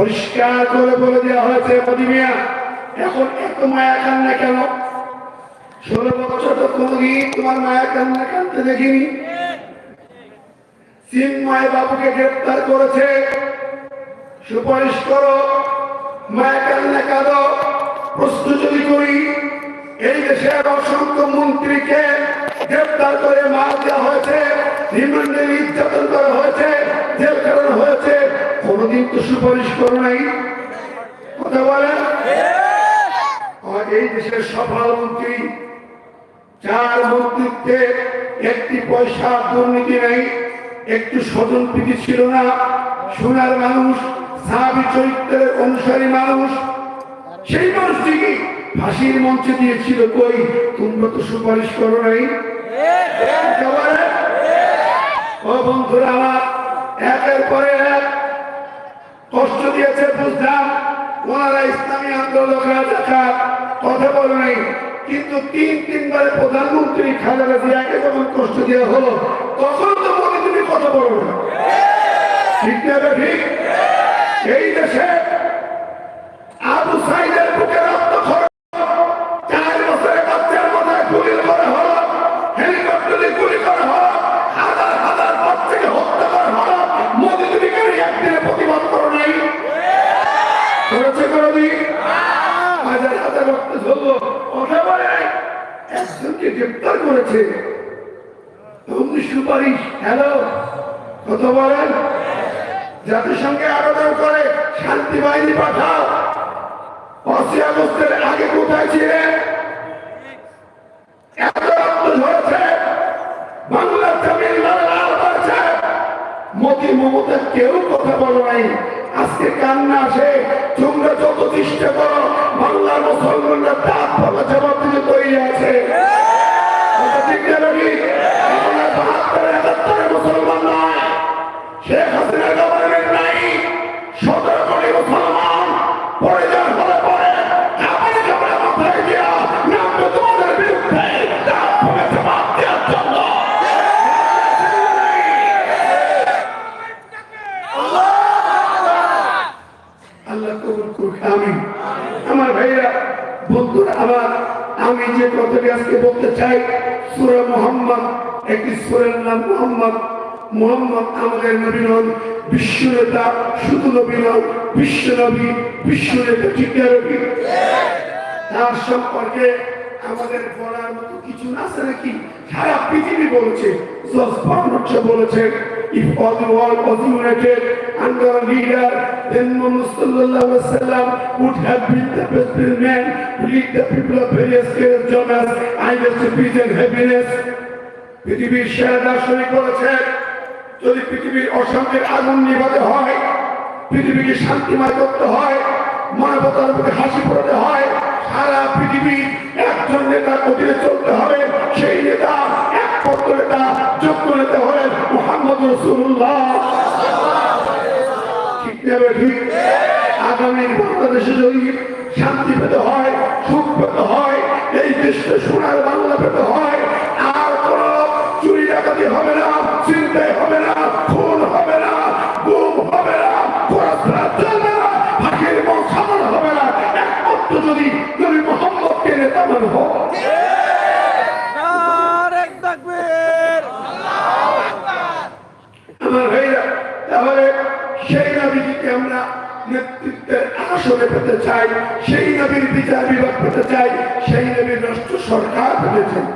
পরিষ্কার করে বলে দেওয়া হয়েছে, মোদি মিয়া। এখন এত মায়া কান্না কেন? ষোলো বছর তো কোনোদিন তোমার মায়া কান্না কানতে দেখিনি। চিন্ময় বাবুকে গ্রেপ্তার করেছে। সুপারিশ করো, মায়া কান্না কাঁদো প্রস্তুতি করি। এই দেশের অসংখ্য মন্ত্রীকে গ্রেপ্তার করে মার দেওয়া হয়েছে রিমান্ডে নির্যাতন করা হয়েছে, জেল কাটানো হয়েছে। কোনোদিন তো সুপারিশ করো নাই। কথা বলেন। এই দেশের সফল মন্ত্রী চার মন্ত্রিত্বে একটি পয়সা দুর্নীতি নেই, একটু স্বজন প্রীতি ছিল না, সোনার মানুষ, সাহাবি চরিত্রের অনুসারী মানুষ, সেই মানুষটিকে ফাঁসির মঞ্চে দিয়েছিল কই? তোমরা তো সুপারিশ করো নাই। ও বন্ধুরা আমার, একের পরে এক কষ্ট দিয়েছে, বুঝলাম। ওনারা ইসলামী আন্দোলকরা দেখার কথা বলে নাই। কিন্তু তিন, তিনবারে প্রধানমন্ত্রী খালেদা জিয়াকে যখন কষ্ট দেওয়া হলো, তখন তো মনে তুমি কথা বলো না। ঠিক না ঠিক এই দেশে আবু সাইদের বুকে একদিনে প্রতিবাদ করো নাই। করেছে কোনদিন হাজার হাজার রক্ত ঝরলো। কথা একজনকে গ্রেপ্তার করেছে। সুপারিশ। হ্যালো? কথা বলেন। জাতিসংঘে আবেদন করে শান্তি বাহিনী পাঠাও। পাঁচই আগস্টের আগে কোথায় ছিলেন? এত মোদি মমতা কেউ কথা বলো নাই। আজকে কান্না আসে। তোমরা যত চেষ্টা করো, বাংলার মুসলমানরা তার ভালো জবাব দিতে তৈরি আছে। মুসলমান নয়। শেখ হাসিনা গভর্নমেন্ট নাই। সতেরো কোটি মুসলমান। যে কথাটি আজকে বলতে চাই, সুরা মোহাম্মদ, একটি সুরের নাম মোহাম্মদ। মোহাম্মদ আমাদের নবী নন, বিশ্ব নেতা, শুধু নবী নন, বিশ্ব নবী, বিশ্ব নেতা, ঠিক নবী তার সম্পর্কে আমাদের বলার মতো কিছু আছে নাকি? সারা পৃথিবী বলেছে বলেছে। If all the world was united under a leader then Muhammad would have been the best man to lead the people of various areas jonas either to peace and happiness পৃথিবীর সেরা দার্শনিক বলেছে যদি পৃথিবীর অশান্তির আগুন নিভাতে হয় পৃথিবীকে শান্তিময় করতে হয় মানবতার প্রতি হাসি ফোটাতে হয় সারা পৃথিবী একজন নেতার অধীনে চলতে হবে সেই নেতা শান্তি পেতে হয়, সুখ পেতে হয়, এই দেশে সোনার বাংলা পেতে হয়, আর কোন চুরি ডাকাতি হবে না চিন্তাই হবে না, খুন হবে না, গুম হবে না পড়াশোনা চলবে না হবে না। একমাত্র যদি নবী মোহাম্মদকে নেতা মান আমার ভাইরা তাহলে সেই নবীকে আমরা নেতৃত্বের আসনে পেতে চাই, সেই নবীর বিচার বিভাগ পেতে চাই, সেই নবীর রাষ্ট্র সরকার পেতে চাই।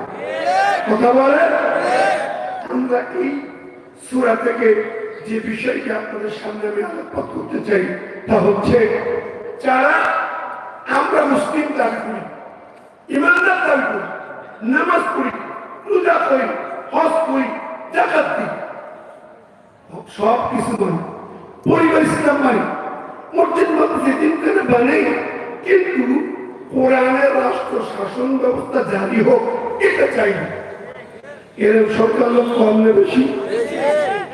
কথা বলে? আমরা এই সুরা থেকে যে বিষয়কে আপনাদের সামনে আমি আলোকপাত করতে চাই, তা হচ্ছে যারা আমরা মুসলিম দাবি করি, ইমানদার দাবি করি, নামাজ পড়ি পূজা করি হজ করি জাকাত দিই সব কিছু মানি পরিবার ইসলাম মানি মসজিদ মাদ্রাসা দিনখানে বানাই কিন্তু কোরআনের রাষ্ট্র শাসন ব্যবস্থা জারি হোক এটা চাই না এরকম সরকার লোক কম না বেশি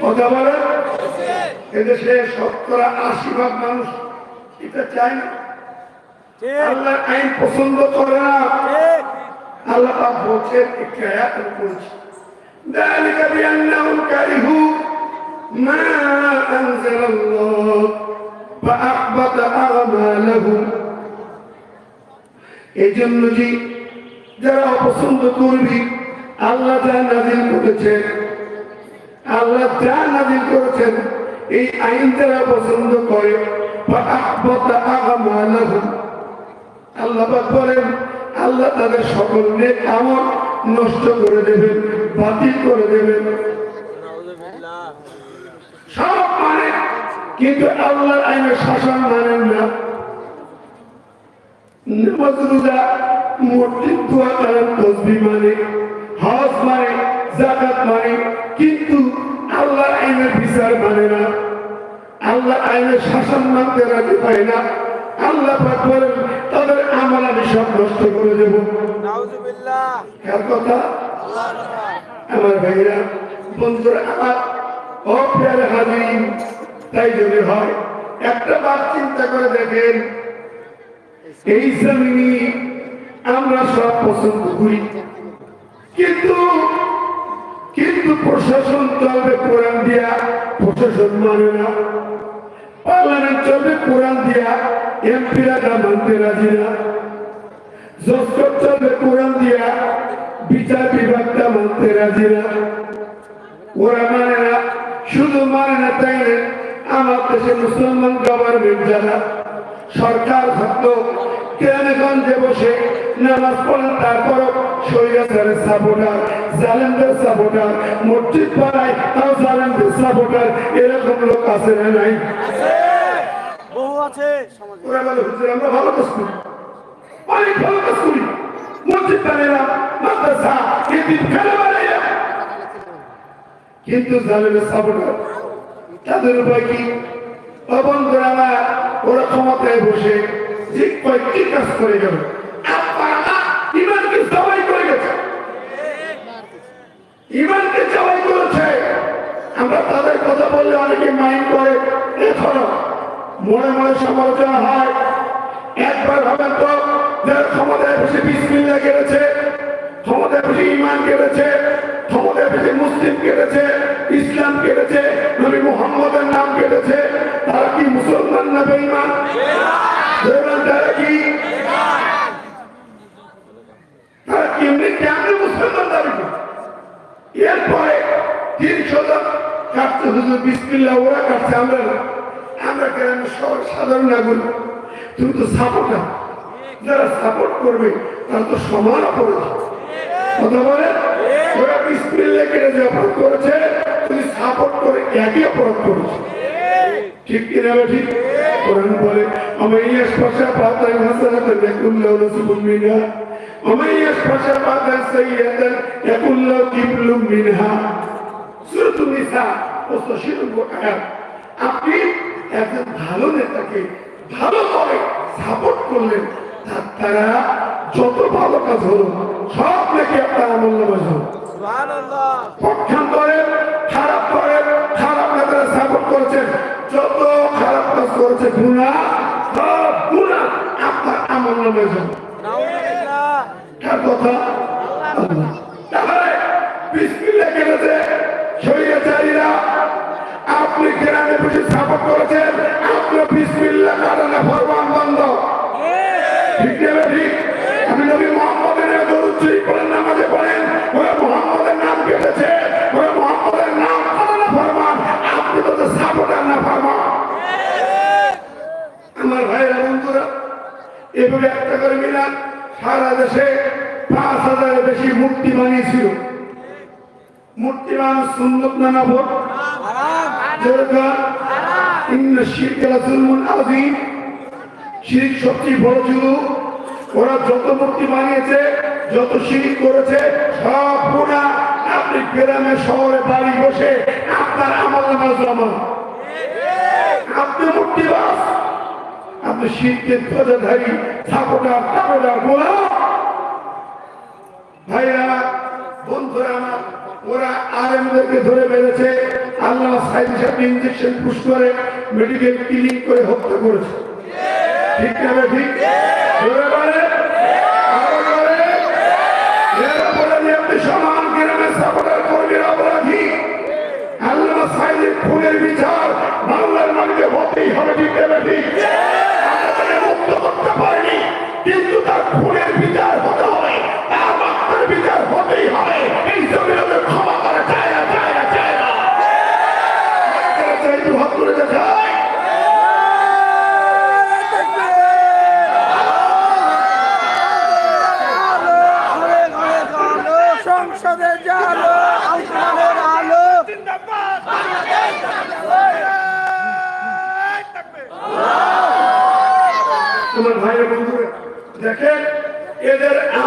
কথা বলে এদেশে শতকরা আশি ভাগ মানুষ এটা চায় না আল্লাহ আইন পছন্দ করে না আল্লাহ পাক বলছেন একটি আয়াত আমি পড়েছি ذلك بأنهم كرهوا ما أنزل الله فأحبط أعمالهم এই জন্য যে যারা অপছন্দ করবি আল্লাহ যা নাজিল করেছেন আল্লাহ যা নাজিল করেছেন এই আইন যারা পছন্দ করে فأحبط أعمالهم আল্লাহ পাক বলেন আল্লাহ তাদের সকল নেক আমল নষ্ট করে দেবেন বাতিল করে দেবেন সব মানে কিন্তু আল্লাহর আইনের শাসন মানেন না। নামাজ মসজিদ দোয়া করেন তসবি মানে হজ মানে জাকাত মানে কিন্তু আল্লাহর আইনের বিচার মানে না। আল্লাহ আইনের শাসন মানতে রাজি পায় না। আল্লাহ পাক বলেন তাদের আমল আমি সব নষ্ট করে দেব। কার কথা। আমার ভাইরা বন্ধুরা আমার তাই যদি হয়, একটা বার চিন্তা করে দেখেন, এই জমিনি আমরা সব পছন্দ করি। কিন্তু কিন্তু প্রশাসন চলবে কোরআন দিয়া, প্রশাসন মানে না। পার্লামেন্ট চলবে কোরআন দিয়া, এমপিরা মানতে রাজি না। জসকর চলবে কোরআন দিয়া, বিচার বিভাগটা মানতে রাজি না। ওরা মানে না শুধু মানে না তাই না আমার দেশে মুসলমান গভর্নমেন্ট যারা সরকার থাকতো কেরানীগঞ্জে বসে নামাজ পড়েন তারপরও সৈরাচারের সাপোর্টার জালেমদের সাপোর্টার মসজিদ পাড়ায় তাও জালেমদের সাপোর্টার এরকম লোক আছে না নাই? বহু আছে। ওরা বলে হুজুর আমরা ভালো কাজ করি। অনেক ভালো কাজ করি। মসজিদ বানাইলাম মাদ্রাসা এদিন খেলে কিন্তু জালেমের সাপোর্টার। তাদের উপায় কি অবন্ধুরা আমার ওরা ক্ষমতায় বসে যে কয়েকটি কাজ করে গেল। ইমানকে ইমানকে করেছে। আমরা তাদের কথা বললে অনেকে করে মনে সমালোচনা হয়। একবার ক্ষমতায় বসে বিসমিল্লা কেড়েছে ক্ষমতায় বসে ইমান কেড়েছে ক্ষমতায় বসে মুসলিম কেড়েছে ইসলাম কেড়েছে নবী মুহাম্মদের নাম কেড়েছে তারা কি মুসলমান না বেঈমান? তারা কি? তারা কি মুসলমান দাবি এরপরে তিনশো জন কাটছে, হুজুর বিসমিল্লা ওরা কাটছে, আমরা না। আমরা সব- সাধারণ নাগরিক, তুমি তো সাপোর্টার। যারা সাপোর্ট করবে, তারা তো সমান অপরাধ। কথা বলে ওরা বিসমিল্লা কেটে যে অপরাধ করেছে? তুমি সাপোর্ট করে, একই অপরাধ করেছে। ঠিক বা ঠিক কোরআন বলে আমার পাশা পাতায় হাসানাতে দেখুল্লাহ নসিবুল মিনহা আমার ইয়াস পাশা পাতায় সাইয়াদান ইয়াকুল্লাহ কিবলুম মিনহা সূরাতুন নিসা 85 নম্বর আয়াত আপনি একজন ভালো নেতাকে ভালো করে সাপোর্ট করলেন, তার দ্বারা যত ভালো কাজ হলো, সব নাকি আপনার আমল নামাজ হলো। খারাপ করে খারাপ নেতারা সাপোর্ট করেছেন। যত খারাপ কাজ করেছে গুণা সব গুণা আপনার আমল নামে যাবে নাউজুবিল্লাহ। কার কথা? আল্লাহ। তাহলে বিসমিল্লাহ কেটেছে শরীয়চারীরা আপনি গ্রামে বসে সাপোর্ট করেছেন আপনার বিসমিল্লাহ কারণে ফরমান এভাবে একটা করে মিলান, সারা দেশে পাঁচ হাজারের বেশি মূর্তি বানিয়েছিল। মূর্তি বানানো সুন্নত নানা ভোট। বড় ছিল। ওরা যত মূর্তি যত করেছে, সব আপনি গ্রামে বাড়ি বসে আপনার মূর্তি আপনি ভাইরা আমার বন্ধুরা আমার, ওরা ধরে আল্লাহ ইঞ্জেকশন পুশ করে মেডিকেল ক্লিনিক করে হত্যা করেছে। ঠিক না ঠিক? এর আপনি সমান গ্রামে সাপোর্টার কর্মীর অপরাধী আল্লাহ খুনের বিচার বাংলার মাটিতে হতেই হবে ঠিক মুক্ত করতে পারিনি, কিন্তু তার খুনের বিচার হতে হবে তার রক্তের বিচার হতেই হবে এই জমিনে ক্ষমা করা যায় না যায় না যায় না চাই তো হাত তুলে দেখায় সংসদে জালো আলমানের আলো তোমার ভাইয়ের বন্ধুরা দেখেন এদের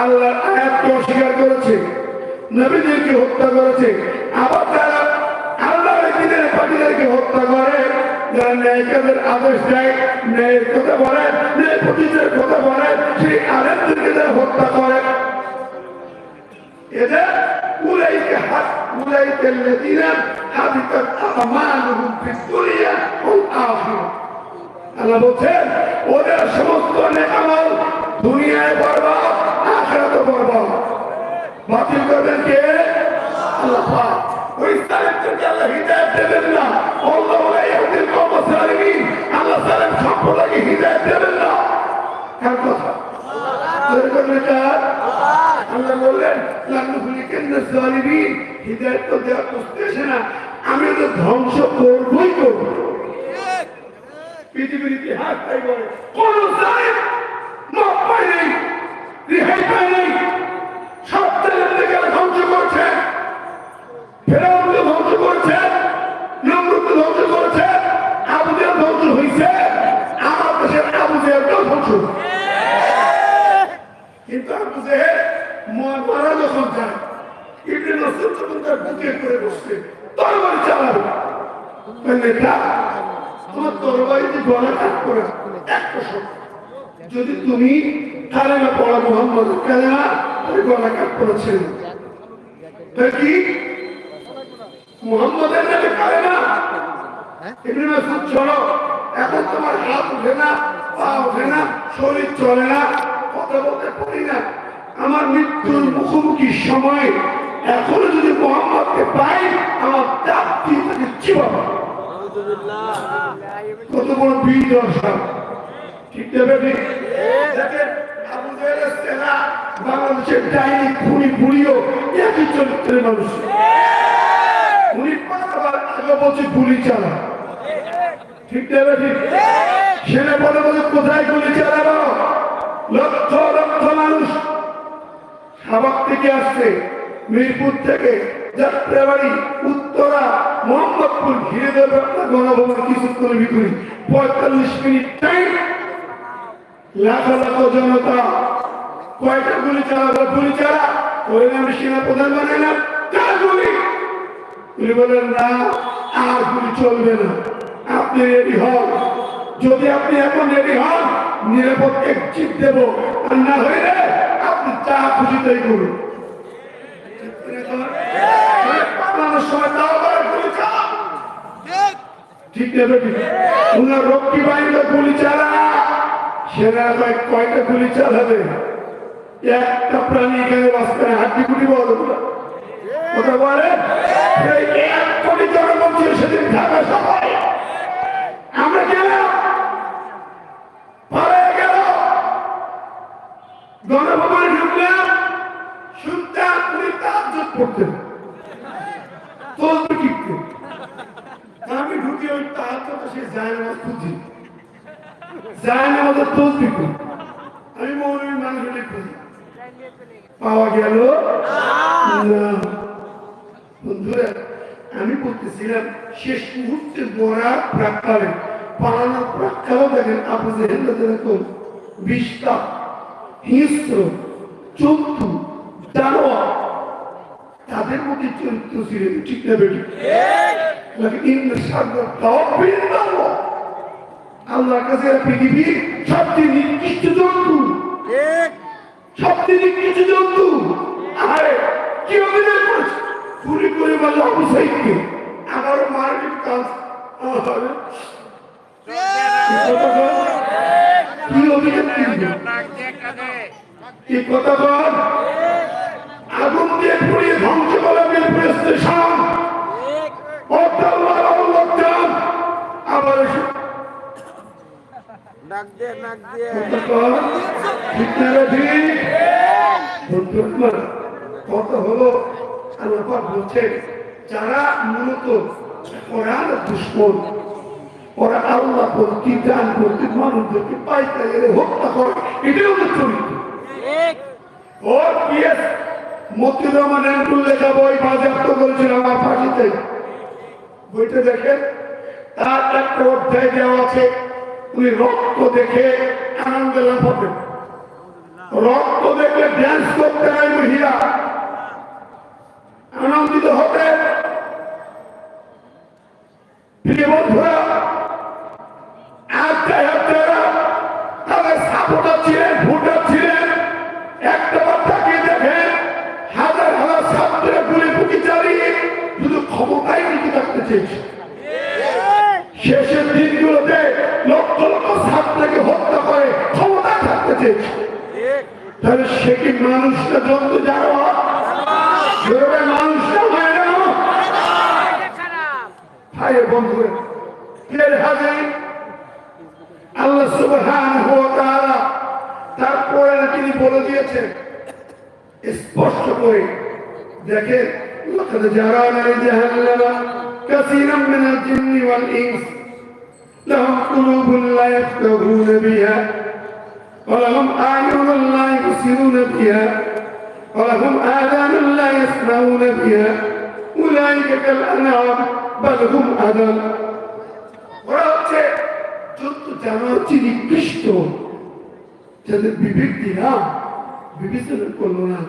আল্লাহর আয়াতকে অস্বীকার করেছে, নবীদেরকে হত্যা করেছে। আবার তারা আল্লাহর পাটিদেরকে হত্যা করে ন্যায়ের হত্যা করে, এদের আল্লাহ বলছেন, ওদের সমস্ত নেতামাল দুনিয়ায় বরবাদ আখেরাতে বরবাদ বাতিল করবেন কে? আল্লাহ পাক। ওই সালেমকে আল্লাহ হিদায়াত দেবেন না। আল্লাহ ওলা ইয়াহদিল কওম সালিমিন আল্লাহ সালেম সম্প্রদায়কে হিদায়াত দেবেন না। কার কথা। তো দেওয়া আমি তো ধ্বংস করবই করব। পৃথিবীর ইতিহাস তাই বলে, কোন নেই। রেহাই পায় নেই সব জালিমদের গেলে ধ্বংস করছে। ফেরাউনকে ধ্বংস করছে, নমরুদকে ধ্বংস করছে আবু জেহেল ধ্বংস হয়েছে আমার দেশের আবু জেহেলকেও ধ্বংস কিন্তু আবু জেহেল মারা যখন যায়, ইবনে নসরুল যখন তার বুকে করে বসছে, তরবারি চালাবে। তোমার তরবারিতে গলা কাট করে একটা যদি তুমি কালেমা পড়া মোহাম্মদ কালেমা গলা কাট করেছেন। কি? মোহাম্মদের নামে কালেমা ইবনে মাসুদ চলো। এখন তোমার হাত ওঠে না পা ওঠে না শরীর চলে না কথা বলতে পারি না। আমার মৃত্যুর মুখোমুখি সময় এখনও যদি মোহাম্মদকে পাই আমার চাকরি তাকে চিবাবা। কত বড় বীর দর্শক। ঠিক দেবে দেখেন বাংলাদেশের ডাইনি খুনি একই চরিত্রের মানুষ। উনি আগে বলছে গুলি চালা। ঠিক দেবে ঠিক সেনা বলে বলে কোথায় গুলি লক্ষ লক্ষ মানুষ সাবাক থেকে আসছে মিরপুর থেকে। যাত্রাবাড়ি উত্তরা মোহাম্মদপুর ঘিরে দেবে আপনার গণভবন কিছুক্ষণের ভিতরে। পঁয়তাল্লিশ মিনিট টাইম লাখ লাখ জনতা গুলি চালাবো? গুলি চালা ওই সেনা প্রধান বানাইলাম গুলি? বলেন, না, আর গুলি চলবে না। আপনি রেডি হন। যদি আপনি এখন রেডি হন, নিরাপদ এক্সিট দেব। আর না হইলে আপনি যা খুশি তাই করুন ঠিক রক্ষী বাহিনীতে গুলি চালা সেনা কয় কয়টা গুলি চালাবে একটা প্রাণী এখানে বাঁচতে হাড্ডি গুলি বলো ওটা বলে? এক কোটি জনগণ ছিল সেদিন আমরা গেলাম। পালিয়ে গেল। গণভবনে ঢুকলাম। শুনতাম তাজ্জুদ পড়তেন তসবি টিপতেন আমি ঢুকে ওই তাজ্জুদ সে যায় না, খুঁজি। যায় না আমাদের তসবি করি আমি মৌলবী মানুষের খুঁজি পাওয়া গেল? না। বন্ধুরা আমি বলতেছিলাম শেষ মুহূর্তে মরার প্রাককালে পালানোর প্রাককালেও দেখেন আপনি যে দেখুন বিষটা হিংস্র জন্তু দানোয়ার তাদের মধ্যে চরিত্র ছিল ঠিক না বেটি ইন্দ্র সাগর তহবিল আল্লাহর কাছে পৃথিবীর সবচেয়ে নিকৃষ্ট জন্তু। সবচেয়ে নিকৃষ্ট জন্তু? আরে কি অভিনয় করেছে চুরি করে বলল আবু সাইদকে। আবারও মারপিট কাজ। কি? অভিযোগ কি কথা বল। আগুন দিয়ে পুড়িয়ে ধ্বংস করা মিরপুর স্টেশন আবার ডাক দে কত হলো? আল্লাহ বলছেন যারা মূলত কোরআন দুশ্মন ওরা আল্লাহ প্রতি দান করতে মানুষদেরকে পাইতে গেলে হত্যা করে। এটাই ওদের চরিত্র। ওর পিএস রহমান এন্টুল লেখা বই বাজেয়াপ্ত করেছিল আমার ফাঁসিতে বইটা দেখেন তার একটা অধ্যায় দেওয়া আছে উনি রক্ত দেখে আনন্দ হতেন রক্ত দেখলে ড্যান্স করতে হয় মহিলা। আনন্দিত ছিলেন ভোটার ছিলেন একটা হাজার থাকতে يسمعون بها أولئك كالأنعام بل هم أضل ওরা হচ্ছে যত জানা হচ্ছে নিকৃষ্ট যাদের বিবেক দিলাম বিবেচনা করলো না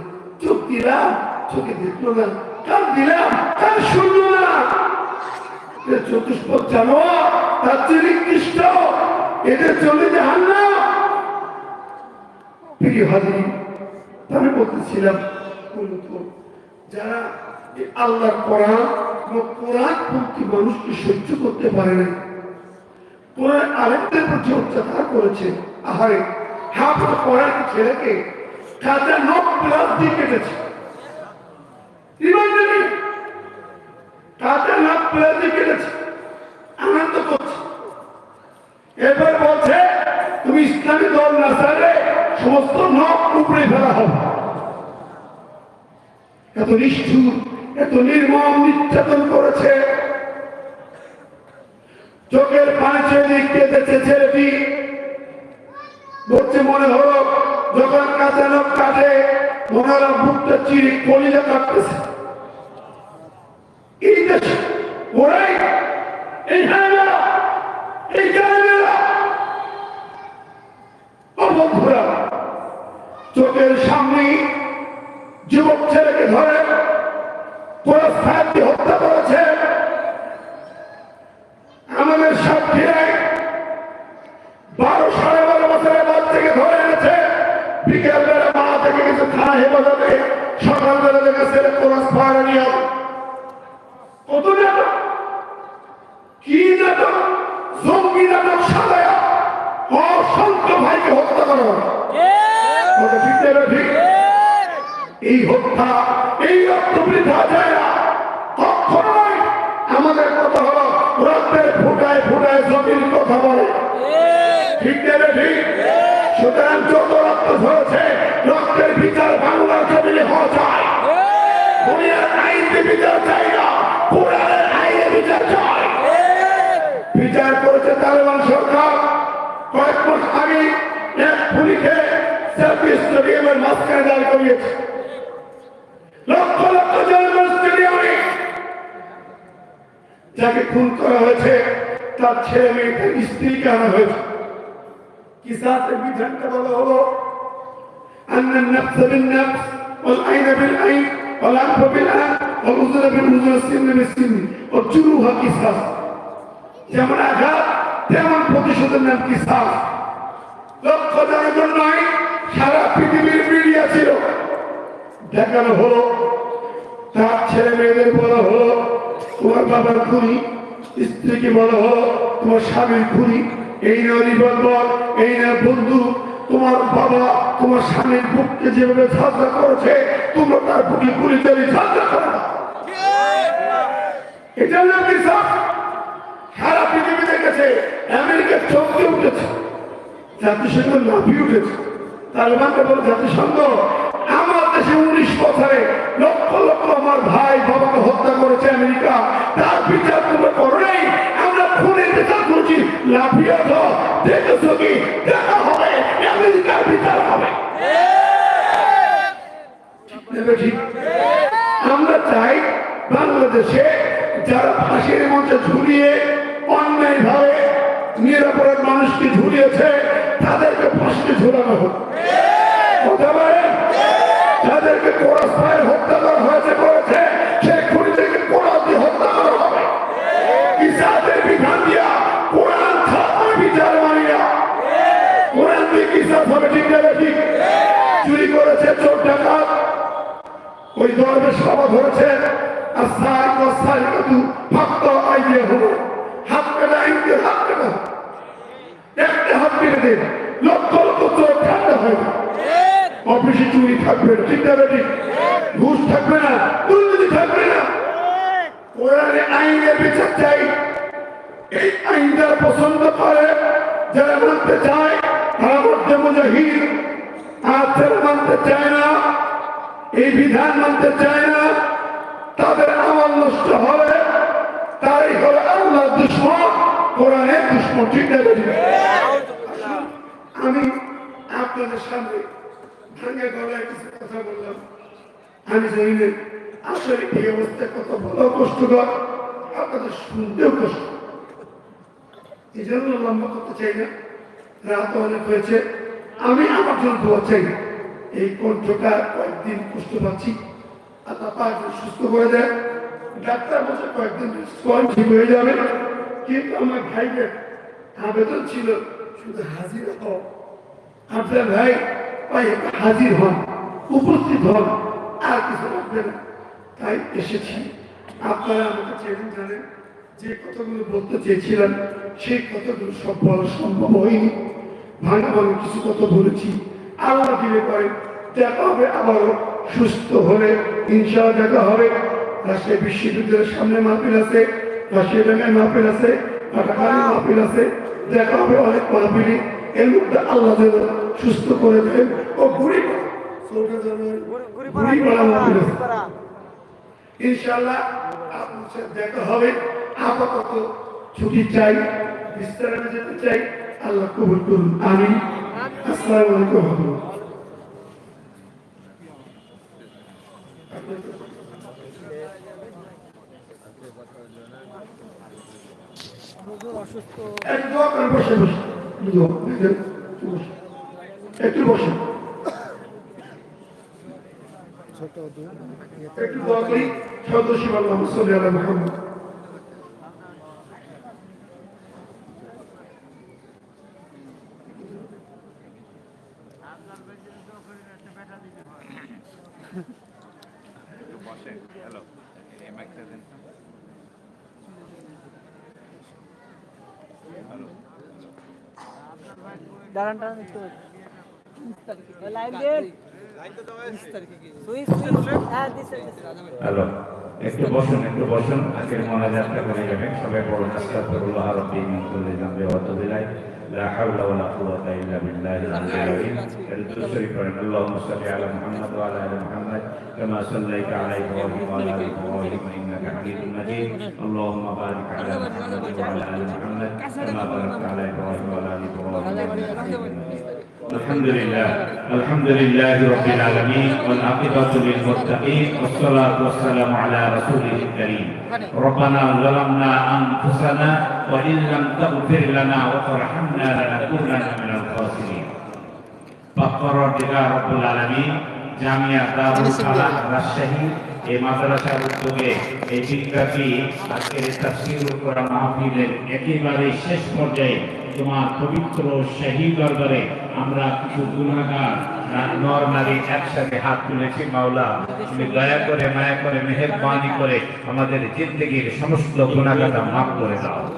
চোখ দিলাম চোখে দেখলো না কান দিলাম কান শুনলো না এদের চতুষ্পদ জানো তার চেয়ে নিকৃষ্ট এদের চলে যান না প্রিয় হাজির আমি বলতেছিলাম মূলত যারা আল্লাহর কোরআন এবং কোরআন পন্থী মানুষকে সহ্য করতে পারে না কোরআন আরেকদের প্রতি অত্যাচার করেছে। আহারে হাফ কোরআন ছেলেকে কাজে নখ প্লাস দিয়ে কেটেছে। দেবী নখ প্লাস দিয়ে কেটেছে, আনন্দ করছে। এবার বলছে, তুমি ইসলামী দল না সারে সমস্ত নখ উপরে ফেলা হবে। এত নিষ্ঠুর, এত নির্মম নির্যাতন করেছে। চোখের পাঁচে দিক কেঁদেছে ছেলেটি। বলছে, মনে হলো যখন কাঁচা লোক কাটে মনে হলো বুকটা চিরি কলিজা কাটতেছে এই দেশ ওরাই মেলা এইখানে মেলা ও বন্ধুরা চোখের সামনে যুবক ছেলেকে ধরে হত্যা করেছে। আমাদের সাক্ষীরা বারো সাড়ে বারো বছরের বাদ থেকে ধরে এনেছে। বিকেল বেলা মা থেকে কিছু থানা হেফাজতে। সকালবেলা থেকে ছেলে পুরস্কার নিয়ে রক্ত ঝরেছে রক্তের বিচার বাংলার জমিনে হওয়া যায় দুনিয়ার আইনকে বিচার চাই না। কোরআনের আইনে বিচার চাই। বিচার করেছে তালেবান সরকার। কয়েক মাস আগে এক পুলিশে সেলফি স্টেডিয়ামের মাঝখানে দাঁড় করিয়েছে। লক্ষ লক্ষ জনগণ স্টেডিয়ামে। যাকে খুন করা হয়েছে তার ছেলে মেয়ে তার স্ত্রীকে আনা হয়েছে। কিসাসের বিধানটা বলা হলো? أن النفس بالنفس والعين بالعين والأنف بالأنف والأذن بالأذن والسن بالسن والجروح قصاص যেমন আঘাত তেমন প্রতিশোধের নাম কিসাস লক্ষ জনের নয় সারা পৃথিবীর মিডিয়া ছিল দেখানো হলো তার ছেলে মেয়েদের বলা হলো তোমার বাবার খুনি স্ত্রীকে বলা হলো তোমার স্বামীর খুনি এই না রিভলভার এই না বন্ধু তোমার বাবা, তোমার স্বামীর বুককে যেভাবে ঝাঁঝা করেছে, তোমরা তার বুকে গুলি তৈরি ঝাঁঝা করে না। এটা হলো বিশ্বাস সারা পৃথিবী দেখেছে আমেরিকা চমকে উঠেছে, জাতিসংঘ লাফিয়ে উঠেছে। তালেবানকে বলে, জাতিসংঘ, আমার দেশে উনিশ বছরে লক্ষ লক্ষ আমার ভাই বাবাকে হত্যা করেছে আমেরিকা। তার বিচার তোমরা করো আমরা খুনের বিচার করেছি। লাফিয়ে কি? আমেরিকার বিচার হবে। আমরা চাই বাংলাদেশে যারা ফাঁসির মধ্যে ঝুলিয়ে অন্যায় ভাবে নিরাপরাধ মানুষকে ঝুলিয়েছে, তাদেরকে ফাঁসিতে ঝুলানো হোক। কথা বলেন যাদেরকে কোরআস ভাইয়ের ঠিক চুরি করেছে, চোর ডাকাত। ওই দরবেশ বাবা ধরেছেন আর সারিক ও সারিকাতু ভক্ত আইয়ে হলো। হাত কেটে আইনকে হাত কেটে একটা হাত কেটে দিন। লক্ষ লক্ষ চোর ঠান্ডা হয় অফিসে চুরি থাকবে ঠিক না ঠিক ঘুষ থাকবে না, দুর্নীতি থাকবে না। কোরআনে আইনের বিচার চাই। এই আইন যারা পছন্দ করে, যারা মানতে চায়, তারা মধ্যে মুজাহিদ আর যারা মানতে চায় না, এই বিধান মানতে চায় না, তাদের আমল নষ্ট হবে, তাই হলো আল্লাহ দুশ্মন দুশ্মন, ঠিক না আমি আপনাদের সামনে ভাঙ্গা গলায় কিছু কথা বললাম। আমি জানি আসলে এই কথা বলাও কষ্টকর আপনাদের শুনতেও কষ্ট। এই জন্য লম্বা করতে চাই না। রাত অনেক হয়েছে। আমি আমার জন্য দোয়া চাই। এই কণ্ঠটা কয়েকদিন কষ্ট পাচ্ছি। আল্লাহ পাক সুস্থ করে দেয় ডাক্তার বলছে কয়েকদিন স্কন ঠিক হয়ে যাবে। কিন্তু আমার ভাইদের আবেদন ছিল, শুধু হাজির হও। আপনার ভাই ভাই হাজির হন, উপস্থিত হন, আর কিছু লাগবে না। তাই এসেছি। আপনারা আমাকে চেয়ে জানেন, যে কথাগুলো বলতে চেয়েছিলাম, সেই কথাগুলো সব বলা সম্ভব হয়নি। ভাঙা ভাঙা কিছু কথা বলেছি। আল্লাহ দিলে করে দেখা হবে আবারও। সুস্থ হলে ইনশাআল্লাহ দেখা হবে। রাজশাহী বিশ্ববিদ্যালয়ের সামনে মাহফিল আছে। রাজশাহী ডাঙ্গায় মাহফিল আছে। মাহফিল আছে। দেখা হবে অনেক মাহফিলি। এর মধ্যে আল্লাহ যেন সুস্থ করে দেন ও ঘুরি ইনশাল্লাহ আপনার দেখা হবে। আপাতত ছুটি চাই বিস্তারিত যেতে চাই। আল্লাহ কবুল করুন। আমি আসসালামু আলাইকুম একটু বসে বসে একটু দোয়া করি। সদস্য আল্লাহ সাল্লি আলা মুহাম্মদ বসেন হ্যালো এই মাইকটা দেন তো। হ্যালো দাঁড়ান দাঁড়ান একটু লাইন দিন সুইচ সুইচ হ্যাঁ দিছে দিছে হ্যালো একটু বসুন একটু বসুন আজকের মনাজাতটা করে যাবেন সবাই বলুন আস্তাগফিরুল্লাহ রাব্বি মিন কুল্লি যামবি ওয়া আতুবু ইলাইহি লা হাওলা ওয়া লা কুওয়াতা ইল্লা বিল্লাহিল আলিয়্যিল আযীম الدروس الشريف اللهم صل على محمد وعلى ال محمد كما صليت على ابراهيم وعلى ال ابراهيم انك حميد مجيد اللهم بارك على محمد وعلى ال محمد كما باركت على ابراهيم وعلى ال ابراهيم انك حميد مجيد الحمد لله الحمد لله رب العالمين والعاقبة للمتقين والصلاة والسلام على رسوله الكريم ربنا ظلمنا أنفسنا وإن لم تغفر لنا وترحمنا لنكونن من الخاسرين বাক্করর দিকা রব্বুল আলামিন জামিয়া দারুল আলাম রাজশাহী এই মাদ্রাসার উদ্যোগে এই বিজ্ঞাপী আজকের এই তাফসীরুল কোরআন মাহফিলের একেবারে শেষ পর্যায়ে তোমার পবিত্র শাহী দরবারে আমরা কিছু গুণাগার নর নারী একসাথে হাত তুলেছি। মাওলা, তুমি দয়া করে, মায়া করে, মেহেরবানি করে আমাদের জিন্দগির সমস্ত গুণাগাতা মাফ করে দাও।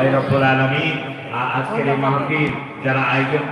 এই রব্বুল আলামিন, আ- আজকের এই মাহফিল যারা আয়োজন